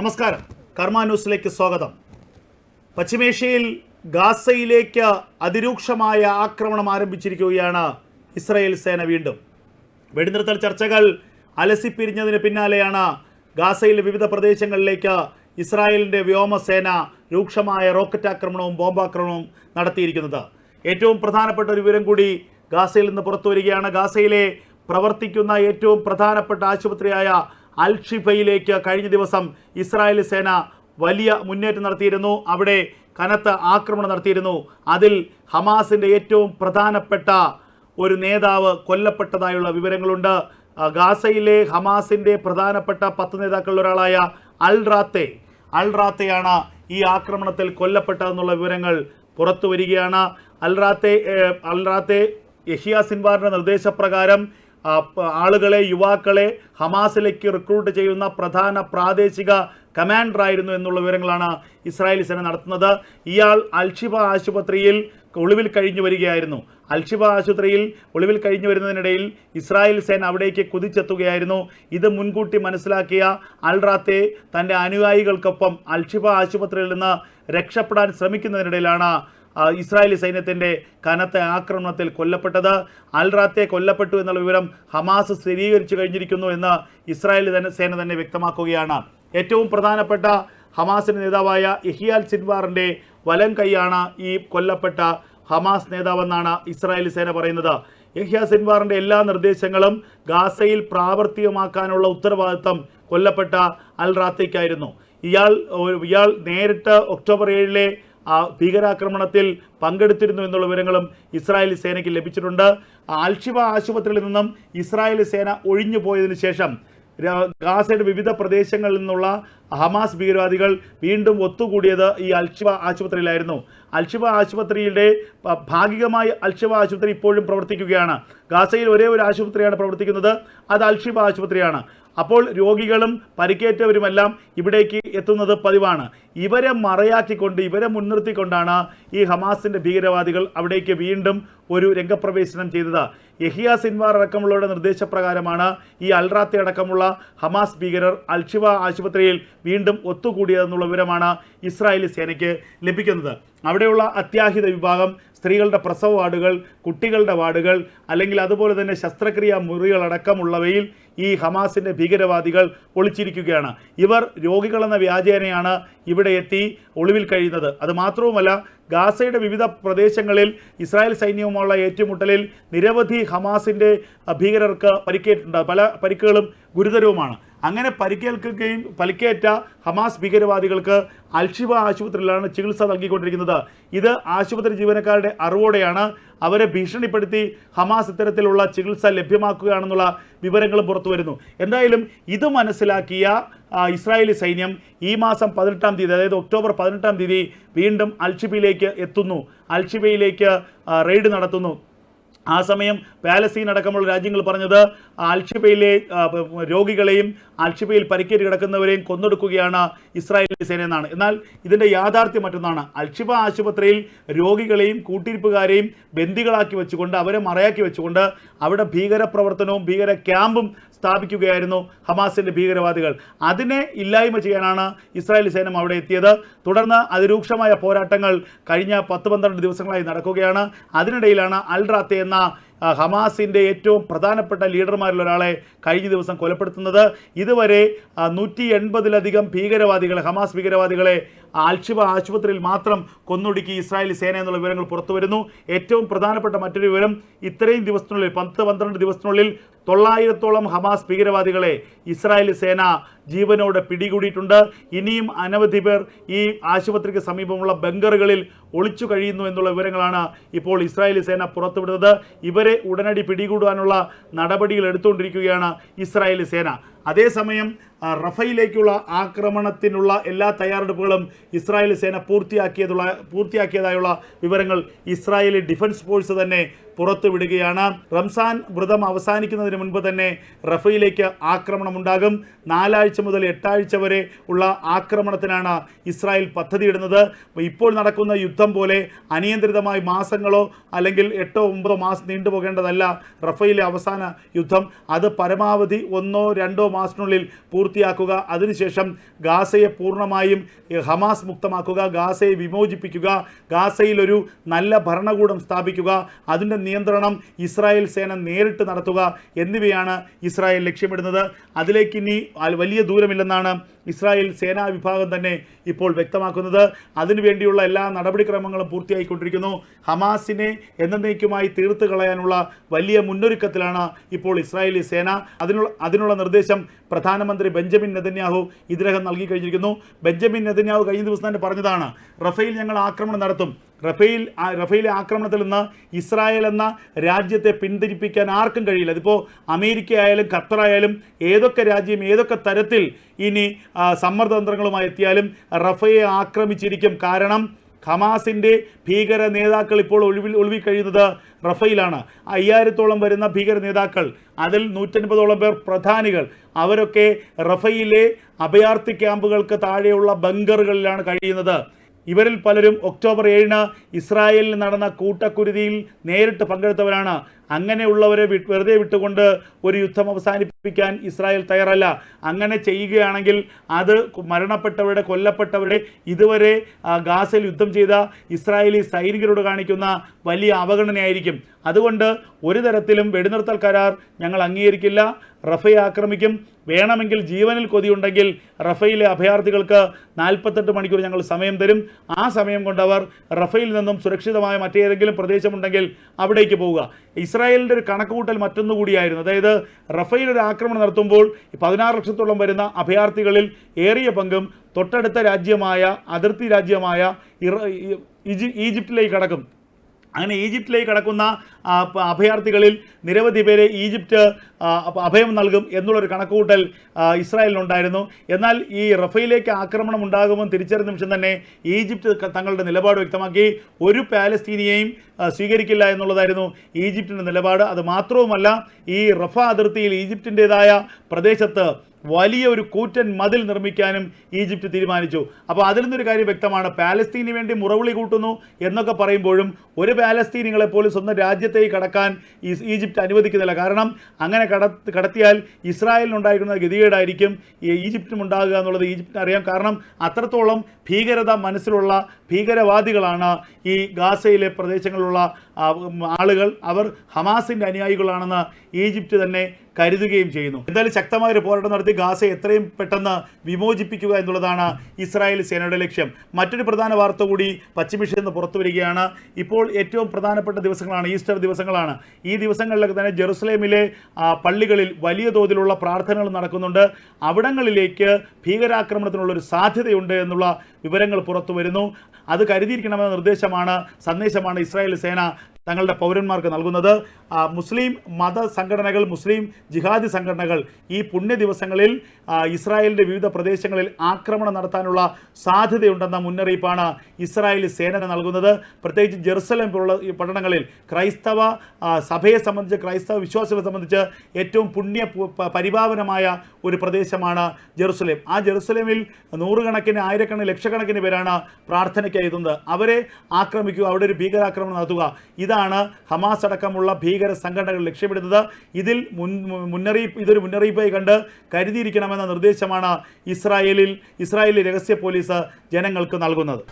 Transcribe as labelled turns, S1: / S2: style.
S1: നമസ്കാരം. കർമ്മ ന്യൂസിലേക്ക് സ്വാഗതം. പശ്ചിമേഷ്യയിൽ ഗാസയിലേക്ക് അതിരൂക്ഷമായ ആക്രമണം ആരംഭിച്ചിരിക്കുകയാണ് ഇസ്രായേൽ സേന വീണ്ടും. വെടിനിർത്തൽ ചർച്ചകൾ അലസിപ്പിരിഞ്ഞതിന് പിന്നാലെയാണ് ഗാസയിലെ വിവിധ പ്രദേശങ്ങളിലേക്ക് ഇസ്രായേലിന്റെ വ്യോമസേന രൂക്ഷമായ റോക്കറ്റ് ആക്രമണവും ബോംബാക്രമണവും നടത്തിയിരിക്കുന്നത്. ഏറ്റവും പ്രധാനപ്പെട്ട ഒരു വിവരം കൂടി ഗാസയിൽ നിന്ന് പുറത്തു വരികയാണ് ഗാസയിലെ പ്രവർത്തിക്കുന്ന ഏറ്റവും പ്രധാനപ്പെട്ട ആശുപത്രിയായ അൽ ഷിഫയിലേക്ക് കഴിഞ്ഞ ദിവസം ഇസ്രായേൽ സേന വലിയ മുന്നേറ്റം നടത്തിയിരുന്നു. അവിടെ കനത്ത ആക്രമണം നടത്തിയിരുന്നു. അതിൽ ഹമാസിന്റെ ഏറ്റവും പ്രധാനപ്പെട്ട ഒരു നേതാവ് കൊല്ലപ്പെട്ടതായുള്ള വിവരങ്ങളുണ്ട്. ഗാസയിലെ ഹമാസിന്റെ പ്രധാനപ്പെട്ട പത്ത് നേതാക്കളിൽ ഒരാളായ അൽ റാത്തെ. അൽ റാത്തെയാണ് ഈ ആക്രമണത്തിൽ കൊല്ലപ്പെട്ടതെന്നുള്ള വിവരങ്ങൾ പുറത്തു വരികയാണ് അൽ റാത്തെ അൽ റാത്തെ യഹിയ സിൻവാറിന്റെ നിർദ്ദേശപ്രകാരം ആളുകളെ യുവാക്കളെ ഹമാസിലേക്ക് റിക്രൂട്ട് ചെയ്യുന്ന പ്രധാന പ്രാദേശിക കമാൻഡറായിരുന്നു എന്നുള്ള വിവരങ്ങളാണ് ഇസ്രായേലി സേന നടത്തുന്നത്. ഇയാൾ അൽഷിബ ആശുപത്രിയിൽ ഒളിവിൽ കഴിഞ്ഞു വരികയായിരുന്നു. അൽഷിബ ആശുപത്രിയിൽ ഒളിവിൽ കഴിഞ്ഞു വരുന്നതിനിടയിൽ ഇസ്രായേൽ സേന അവിടേക്ക് കുതിച്ചെത്തുകയായിരുന്നു. ഇത് മുൻകൂട്ടി മനസ്സിലാക്കിയ അൽറാത്തെ തന്റെ അനുയായികൾക്കൊപ്പം അൽഷിബ ആശുപത്രിയിൽ നിന്ന് രക്ഷപ്പെടാൻ ശ്രമിക്കുന്നതിനിടയിലാണ് ഇസ്രായേലി സൈന്യത്തിന്റെ കനത്ത ആക്രമണത്തിൽ കൊല്ലപ്പെട്ടത്. അൽറാത്തെ കൊല്ലപ്പെട്ടു എന്നുള്ള വിവരം ഹമാസ് സ്ഥിരീകരിച്ചു കഴിഞ്ഞിരിക്കുന്നു എന്ന് ഇസ്രായേൽ സേന തന്നെ വ്യക്തമാക്കുകയാണ്. ഏറ്റവും പ്രധാനപ്പെട്ട ഹമാസിന്റെ നേതാവായ ഇഹിയാൽ സിൻവാറിന്റെ വലം കൈയാണ് ഈ കൊല്ലപ്പെട്ട ഹമാസ് നേതാവെന്നാണ് ഇസ്രായേലി സേന പറയുന്നത്. യഹ്യ സിൻവാറിന്റെ എല്ലാ നിർദ്ദേശങ്ങളും ഗാസയിൽ പ്രാവർത്തികമാക്കാനുള്ള ഉത്തരവാദിത്തം കൊല്ലപ്പെട്ട അൽ റാത്തയ്ക്കായിരുന്നു. ഇയാൾ ഇയാൾ നേരിട്ട് ഒക്ടോബർ ഏഴിലെ ആ ഭീകരാക്രമണത്തിൽ പങ്കെടുത്തിരുന്നു എന്നുള്ള വിവരങ്ങളും ഇസ്രായേലി സേനയ്ക്ക് ലഭിച്ചിട്ടുണ്ട്. ആൽഷിവ ആശുപത്രിയിൽ നിന്നും ഇസ്രായേലി സേന ഒഴിഞ്ഞു പോയതിനു ശേഷം ഗാസയുടെ വിവിധ പ്രദേശങ്ങളിൽ നിന്നുള്ള ഹമാസ് ഭീകരവാദികൾ വീണ്ടും ഒത്തുകൂടിയത് ഈ അൽഷിബ ആശുപത്രിയിലായിരുന്നു. അൽഷിബ ആശുപത്രിയുടെ ഭാഗികമായി അൽഷിബ ആശുപത്രി ഇപ്പോഴും പ്രവർത്തിക്കുകയാണ്. ഗാസയിൽ ഒരേ ഒരു ആശുപത്രിയാണ് പ്രവർത്തിക്കുന്നത്. അത് അൽഷിബ ആശുപത്രിയാണ്. അപ്പോൾ രോഗികളും പരിക്കേറ്റവരുമെല്ലാം ഇവിടേക്ക് എത്തുന്നത് പതിവാണ്. ഇവരെ മറയാക്കിക്കൊണ്ട് ഇവരെ മുൻനിർത്തിക്കൊണ്ടാണ് ഈ ഹമാസിന്റെ ഭീകരവാദികൾ അവിടേക്ക് വീണ്ടും ഒരു രംഗപ്രവേശനം ചെയ്തത്. യഹിയ സിൻവാർ അടക്കമുള്ളവരുടെ നിർദ്ദേശപ്രകാരമാണ് ഈ അൽറാത്തി അടക്കമുള്ള ഹമാസ് ഭീകരർ അൽഷിവ ആശുപത്രിയിൽ വീണ്ടും ഒത്തുകൂടിയതെന്നുള്ള വിവരമാണ് ഇസ്രായേലി സേനയ്ക്ക് ലഭിക്കുന്നത്. അവിടെയുള്ള അത്യാഹിത വിഭാഗം സ്ത്രീകളുടെ പ്രസവ വാർഡുകൾ കുട്ടികളുടെ വാർഡുകൾ അല്ലെങ്കിൽ അതുപോലെ തന്നെ ശസ്ത്രക്രിയാ മുറികളടക്കമുള്ളവയിൽ ഈ ഹമാസിന്റെ ഭീകരവാദികൾ ഒളിച്ചിരിക്കുകയാണ്. ഇവർ രോഗികളെന്ന വ്യാജേനയാണ് ഇവിടെ എത്തി ഒളിവിൽ കഴിയുന്നത്. അത് മാത്രവുമല്ല ഗാസയുടെ വിവിധ പ്രദേശങ്ങളിൽ ഇസ്രായേൽ സൈന്യവുമുള്ള ഏറ്റുമുട്ടലിൽ നിരവധി ഹമാസിന്റെ ഭീകരർക്ക് പരിക്കേറ്റിട്ടുണ്ട്. പല പരിക്കുകളും ഗുരുതരവുമാണ്. അങ്ങനെ പരിക്കേൽക്കുകയും പരിക്കേറ്റ ഹമാസ് ഭീകരവാദികൾക്ക് അൽഷിബ ആശുപത്രിയിലാണ് ചികിത്സ നൽകിക്കൊണ്ടിരിക്കുന്നത്. ഇത് ആശുപത്രി ജീവനക്കാരുടെ അറിവോടെയാണ് അവരെ ഭീഷണിപ്പെടുത്തി ഹമാസ് ഇത്തരത്തിലുള്ള ചികിത്സ ലഭ്യമാക്കുകയാണെന്നുള്ള വിവരങ്ങൾ പുറത്തു വരുന്നു. എന്തായാലും ഇത് മനസ്സിലാക്കിയ ഇസ്രായേലി സൈന്യം ഈ മാസം പതിനെട്ടാം തീയതി അതായത് ഒക്ടോബർ പതിനെട്ടാം തീയതി വീണ്ടും അൽഷിബയിലേക്ക് എത്തുന്നു. അൽഷിബയിലേക്ക് റെയ്ഡ് നടത്തുന്നു. ആ സമയം പാലസ്തീൻ അടക്കമുള്ള രാജ്യങ്ങൾ പറഞ്ഞത് അൽഷിബയിലെ രോഗികളെയും അൽഷിബയിൽ പരിക്കേറ്റ് കിടക്കുന്നവരെയും കൊന്നൊടുക്കുകയാണ് ഇസ്രായേലി സേന എന്നാണ്. എന്നാൽ ഇതിന്റെ യാഥാർത്ഥ്യം മറ്റൊന്നാണ്. അൽഷിബ ആശുപത്രിയിൽ രോഗികളെയും കൂട്ടിരിപ്പുകാരെയും ബന്ദികളാക്കി വെച്ചുകൊണ്ട് അവരെ മറയാക്കി വെച്ചുകൊണ്ട് അവിടെ ഭീകരപ്രവർത്തനവും ഭീകര ക്യാമ്പും സ്ഥാപിക്കുകയായിരുന്നു ഹമാസിന്റെ ഭീകരവാദികൾ. അതിനെ ഇല്ലായ്മ ചെയ്യാനാണ് ഇസ്രായേലി സേന അവിടെ എത്തിയത്. തുടർന്ന് അതിരൂക്ഷമായ പോരാട്ടങ്ങൾ കഴിഞ്ഞ പത്ത് പന്ത്രണ്ട് ദിവസങ്ങളായി നടക്കുകയാണ്. അതിനിടയിലാണ് അൽ റാത്തെ എന്ന ഹമാസിന്റെ ഏറ്റവും പ്രധാനപ്പെട്ട ലീഡർമാരിൽ ഒരാളെ കഴിഞ്ഞ ദിവസം കൊലപ്പെടുത്തുന്നത്. ഇതുവരെ നൂറ്റി എൺപതിലധികം ഭീകരവാദികളെ ഹമാസ് ഭീകരവാദികളെ അൽഷിബ ആശുപത്രിയിൽ മാത്രം കൊന്നൊടുക്കി ഇസ്രായേലി സേന എന്നുള്ള വിവരങ്ങൾ പുറത്തു വരുന്നു. ഏറ്റവും പ്രധാനപ്പെട്ട മറ്റൊരു വിവരം ഇത്രയും ദിവസത്തിനുള്ളിൽ പത്ത് പന്ത്രണ്ട് ദിവസത്തിനുള്ളിൽ തൊള്ളായിരത്തോളം ഹമാസ് ഭീകരവാദികളെ ഇസ്രായേലി സേന ജീവനോടെ പിടികൂടിയിട്ടുണ്ട്. ഇനിയും അനവധി പേർ ഈ ആശുപത്രിക്ക് സമീപമുള്ള ബങ്കറുകളിൽ ഒളിച്ചു കഴിയുന്നു എന്നുള്ള വിവരങ്ങളാണ് ഇപ്പോൾ ഇസ്രായേലി സേന പുറത്തുവിടുന്നത്. ഇവരെ ഉടനടി പിടികൂടാനുള്ള നടപടികൾ എടുത്തുകൊണ്ടിരിക്കുകയാണ് ഇസ്രായേലി സേന. അതേസമയം റഫയിലേക്കുള്ള ആക്രമണത്തിനുള്ള എല്ലാ തയ്യാറെടുപ്പുകളും ഇസ്രായേൽ സേന പൂർത്തിയാക്കിയതുള്ള പൂർത്തിയാക്കിയതായുള്ള വിവരങ്ങൾ ഇസ്രായേലി ഡിഫൻസ് ഫോഴ്സ് തന്നെ പുറത്തുവിടുകയാണ്. റംസാൻ വ്രതം അവസാനിക്കുന്നതിന് മുൻപ് തന്നെ റഫയിലേക്ക് ആക്രമണമുണ്ടാകും. നാലാഴ്ച ആറാഴ്ച മുതൽ എട്ടാഴ്ച വരെ ഉള്ള ആക്രമണത്തിനാണ് ഇസ്രായേൽ പദ്ധതിയിടുന്നത്. ഇപ്പോൾ നടക്കുന്ന യുദ്ധം പോലെ അനിയന്ത്രിതമായി മാസങ്ങളോ അല്ലെങ്കിൽ എട്ടോ ഒമ്പതോ മാസം നീണ്ടുപോകേണ്ടതല്ല റഫയിലെ അവസാന യുദ്ധം. അത് പരമാവധി ഒന്നോ രണ്ടോ മാസത്തിനുള്ളിൽ പൂർത്തിയാക്കുക. അതിനുശേഷം ഗാസയെ പൂർണമായും ഹമാസ് മുക്തമാക്കുക ഗാസയെ വിമോചിപ്പിക്കുക ഗാസയിൽ ഒരു നല്ല ഭരണകൂടം സ്ഥാപിക്കുക അതിന്റെ നിയന്ത്രണം ഇസ്രായേൽ സേന നേരിട്ട് നടത്തുക എന്നിവയാണ് ഇസ്രായേൽ ലക്ഷ്യമിടുന്നത്. അതിലേക്ക് ഇനി അൽ- വലിയ ദൂരമില്ലെന്നാണ് ഇസ്രായേൽ സേനാ വിഭാഗം തന്നെ ഇപ്പോൾ വ്യക്തമാക്കുന്നത്. അതിനുവേണ്ടിയുള്ള എല്ലാ നടപടിക്രമങ്ങളും പൂർത്തിയായിക്കൊണ്ടിരിക്കുന്നു. ഹമാസിനെ എന്നേക്കുമായി തീർത്ത് കളയാനുള്ള വലിയ മുന്നൊരുക്കത്തിലാണ് ഇപ്പോൾ ഇസ്രായേലി സേന. അതിനുള്ള അതിനുള്ള നിർദ്ദേശം പ്രധാനമന്ത്രി ബെഞ്ചമിൻ നെതന്യാഹു ഇതിനകം നൽകി കഴിഞ്ഞിരിക്കുന്നു. ബെഞ്ചമിൻ നെതന്യാഹു കഴിഞ്ഞ ദിവസം തന്നെ പറഞ്ഞതാണ് റഫേൽ ഞങ്ങൾ ആക്രമണം നടത്തും. റഫേൽ റഫേലെ ആക്രമണത്തിൽ നിന്ന് ഇസ്രായേൽ എന്ന രാജ്യത്തെ പിന്തിരിപ്പിക്കാൻ ആർക്കും കഴിയില്ല. അതിപ്പോൾ അമേരിക്ക ആയാലും ഖത്തറായാലും ഏതൊക്കെ രാജ്യം ഏതൊക്കെ തരത്തിൽ ഇനി സമ്മർദ്ദതന്ത്രങ്ങളുമായി എത്തിയാലും റഫയെ ആക്രമിച്ചിരിക്കും. കാരണം ഹമാസിന്റെ ഭീകര നേതാക്കൾ ഇപ്പോൾ ഒളിവിൽ കഴിയുന്നത് റഫയിലാണ്. അയ്യായിരത്തോളം വരുന്ന ഭീകര നേതാക്കൾ അതിൽ നൂറ്റൻപതോളം പേർ പ്രധാനികൾ. അവരൊക്കെ റഫയിലെ അഭയാർത്ഥി ക്യാമ്പുകൾക്ക് താഴെയുള്ള ബങ്കറുകളിലാണ് കഴിയുന്നത്. ഇവരിൽ പലരും ഒക്ടോബർ ഏഴിന് ഇസ്രായേലിൽ നടന്ന കൂട്ടക്കുരുതിയിൽ നേരിട്ട് പങ്കെടുത്തവരാണ്. അങ്ങനെയുള്ളവരെ വെറുതെ വിട്ടുകൊണ്ട് ഒരു യുദ്ധം അവസാനിപ്പിക്കാൻ ഇസ്രായേൽ തയ്യാറല്ല. അങ്ങനെ ചെയ്യുകയാണെങ്കിൽ അത് മരണപ്പെട്ടവരുടെ കൊല്ലപ്പെട്ടവരുടെ ഇതുവരെ ഗാസയിൽ യുദ്ധം ചെയ്ത ഇസ്രായേലി സൈനികരോട് കാണിക്കുന്ന വലിയ അവഗണനയായിരിക്കും. അതുകൊണ്ട് ഒരു തരത്തിലും വെടിനിർത്തൽ കരാർ ഞങ്ങൾ അംഗീകരിക്കില്ല. റഫയെ ആക്രമിക്കും. വേണമെങ്കിൽ ജീവനിൽ കൊതിയുണ്ടെങ്കിൽ റഫയിലെ അഭയാർത്ഥികൾക്ക് നാൽപ്പത്തെട്ട് മണിക്കൂർ ഞങ്ങൾ സമയം തരും. ആ സമയം കൊണ്ട് അവർ റഫയിൽ നിന്നും സുരക്ഷിതമായ മറ്റേതെങ്കിലും പ്രദേശമുണ്ടെങ്കിൽ അവിടേക്ക് പോവുക. ഇസ്രായേലിന്റെ ഒരു കണക്കുകൂട്ടൽ മറ്റൊന്നു കൂടിയായിരുന്നു അതായത് റഫയിൽ ഒരു ആക്രമണം നടത്തുമ്പോൾ പതിനാറ് ലക്ഷത്തോളം വരുന്ന അഭയാർത്ഥികളിൽ ഏറിയ പങ്കും തൊട്ടടുത്ത രാജ്യമായ അതിർത്തി രാജ്യമായ ഈജിപ്തിലേക്ക് കടക്കും. അങ്ങനെ ഈജിപ്തിലേക്ക് കടക്കുന്ന അഭയാർത്ഥികളിൽ നിരവധി പേരെ ഈജിപ്റ്റ് അഭയം നൽകും എന്നുള്ളൊരു കണക്കുകൂട്ടൽ ഇസ്രായേലിനുണ്ടായിരുന്നു. എന്നാൽ ഈ റഫയിലേക്ക് ആക്രമണം ഉണ്ടാകുമെന്ന് തിരിച്ചറിഞ്ഞ നിമിഷം തന്നെ ഈജിപ്ത് തങ്ങളുടെ നിലപാട് വ്യക്തമാക്കി. ഒരു പാലസ്തീനിയെയും സ്വീകരിക്കില്ല എന്നുള്ളതായിരുന്നു ഈജിപ്തിന്റെ നിലപാട്. അത് മാത്രവുമല്ല ഈ റഫ അതിർത്തിയിൽ ഈജിപ്തിന്റെതായ പ്രദേശത്ത് വലിയ ഒരു കൂറ്റൻ മതിൽ നിർമ്മിക്കാനും ഈജിപ്റ്റ് തീരുമാനിച്ചു. അപ്പോൾ അതിൽ നിന്നൊരു കാര്യം വ്യക്തമാണ്. പാലസ്തീന് വേണ്ടി മുറവിളി കൂട്ടുന്നു എന്നൊക്കെ പറയുമ്പോഴും ഒരു പാലസ്തീനികളെ പോലും സ്വന്തം രാജ്യത്തേക്ക് കടക്കാൻ ഈജിപ്റ്റ് അനുവദിക്കുന്നില്ല. കാരണം അങ്ങനെ കട കടത്തിയാൽ ഇസ്രായേലിനുണ്ടായിരിക്കുന്ന ഗതികേടായിരിക്കും ഈജിപ്തിനും ഉണ്ടാകുക എന്നുള്ളത് ഈജിപ്തിന് അറിയാം. കാരണം അത്രത്തോളം ഭീകരത മനസ്സിലുള്ള ഭീകരവാദികളാണ് ഈ ഗാസയിലെ പ്രദേശങ്ങളിലുള്ള ആളുകൾ. അവർ ഹമാസിന്റെ അനുയായികളാണെന്ന് ഈജിപ്റ്റ് തന്നെ കരുതുകയും ചെയ്യുന്നു. എന്തായാലും ശക്തമായ ഒരു പോരാട്ടം നടത്തി ഗാസയെ എത്രയും പെട്ടെന്ന് വിമോചിപ്പിക്കുക എന്നുള്ളതാണ് ഇസ്രായേൽ സേനയുടെ ലക്ഷ്യം. മറ്റൊരു പ്രധാന വാർത്ത കൂടി പശ്ചിമേഷ്യയിൽ നിന്ന് പുറത്തു വരികയാണ്. ഇപ്പോൾ ഏറ്റവും പ്രധാനപ്പെട്ട ദിവസങ്ങളാണ് ഈസ്റ്റർ ദിവസങ്ങളാണ്. ഈ ദിവസങ്ങളിലൊക്കെ തന്നെ ജെറുസലേമിലെ പള്ളികളിൽ വലിയ തോതിലുള്ള പ്രാർത്ഥനകൾ നടക്കുന്നുണ്ട്. അവിടങ്ങളിലേക്ക് ഭീകരാക്രമണത്തിനുള്ള ഒരു സാധ്യതയുണ്ട് എന്നുള്ള വിവരങ്ങൾ പുറത്തു വരുന്നു. അത് കരുതിയിരിക്കണമെന്ന നിർദ്ദേശമാണ് സന്ദേശമാണ് ഇസ്രായേൽ സേന തങ്ങളുടെ പൗരന്മാർക്ക് നൽകുന്നത്. മുസ്ലിം മത സംഘടനകൾ മുസ്ലിം ജിഹാദി സംഘടനകൾ ഈ പുണ്യ ദിവസങ്ങളിൽ ഇസ്രായേലിന്റെ വിവിധ പ്രദേശങ്ങളിൽ ആക്രമണം നടത്താനുള്ള സാധ്യതയുണ്ടെന്ന മുന്നറിയിപ്പാണ് ഇസ്രായേലി സേന നൽകുന്നത്. പ്രത്യേകിച്ച് ജെറുസലം പോലുള്ള പട്ടണങ്ങളിൽ ക്രൈസ്തവ സഭയെ സംബന്ധിച്ച് ക്രൈസ്തവ വിശ്വാസികളെ സംബന്ധിച്ച് ഏറ്റവും പുണ്യ പരിഭാവനമായ ഒരു പ്രദേശമാണ് ജെറുസലേം. ആ ജെറുസലേമിൽ നൂറുകണക്കിന് ആയിരക്കണക്കിന് ലക്ഷക്കണക്കിന് പേരാണ് പ്രാർത്ഥനയ്ക്കായി എത്തുന്നത്. അവരെ ആക്രമിക്കുക അവിടെ ഒരു ഭീകരാക്രമണം നടത്തുക. ഇതാണ് ഹമാസ് അടക്കമുള്ള ഭീകര സംഘടനകൾ ലക്ഷ്യമിടുന്നത്. ഇതിൽ മുൻ മുന്നറിയിപ്പ് ഇതൊരു മുന്നറിയിപ്പായി കണ്ട് കരുതിയിരിക്കണമെന്ന നിർദ്ദേശമാണ് ഇസ്രായേലിൽ ഇസ്രായേലി രഹസ്യ പോലീസ് ജനങ്ങൾക്ക് നൽകുന്നത്.